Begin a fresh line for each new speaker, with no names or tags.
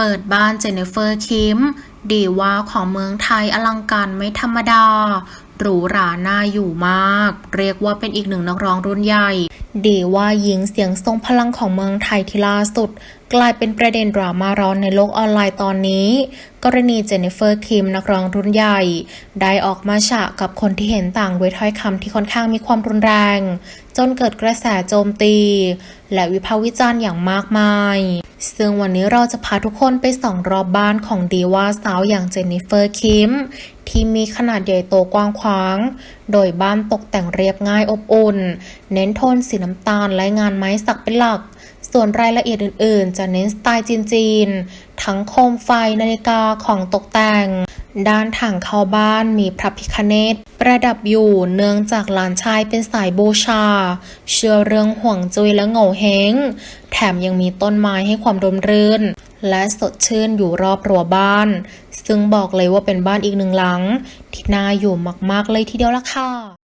เปิดบ้านเจนนิเฟอร์คิม ดีว่าของเมืองไทยอลังการไม่ธรรมดา หรูหราน่าอยู่มาก เรียกว่าเป็นอีกหนึ่งนักร้องรุ่นใหญ่ ดีว่าหญิงเสียงทรงพลังของเมืองไทยที่ล่าสุด กลายเป็นประเด็นดราม่าร้อนในโลกออนไลน์ตอนนี้ กรณีเจนนิเฟอร์คิมนักร้องรุ่นใหญ่ ได้ออกมาฉะกับคนที่เห็นต่างด้วยถ้อยคำที่ค่อนข้างมีความรุนแรง จนเกิดกระแสโจมตี และวิพากษ์วิจารณ์อย่างมากมาย ซึ่งวันนี้เราจะพาทุกคนไปส่องรอบบ้านของดีว่าสาวอย่างเจนนิเฟอร์คิมที่มีขนาดใหญ่โตกว้างขวาง โดยบ้านตกแต่งเรียบง่ายอบอุ่น เน้นโทนสีน้ำตาลและงานไม้สักเป็นหลัก ส่วนรายละเอียดอื่นๆ จะเน้นสไตล์จีนๆ ทั้งโคมไฟนาฬิกาของตกแต่ง ด้านถังเข้าบ้านมีพระพิคเนตประดับอยู่เนื่องจากหลานชายเป็นสายบูชา เชื่อเรื่องห่วงจุ้ยและเงาเฮงแถมยังมีต้นไม้ให้ความร่มรื่น และสดชื่นอยู่รอบรั้วบ้าน ซึ่งบอกเลยว่าเป็นบ้านอีกหนึ่งหลัง ที่น่าอยู่มากๆเลยทีเดียวล่ะค่ะ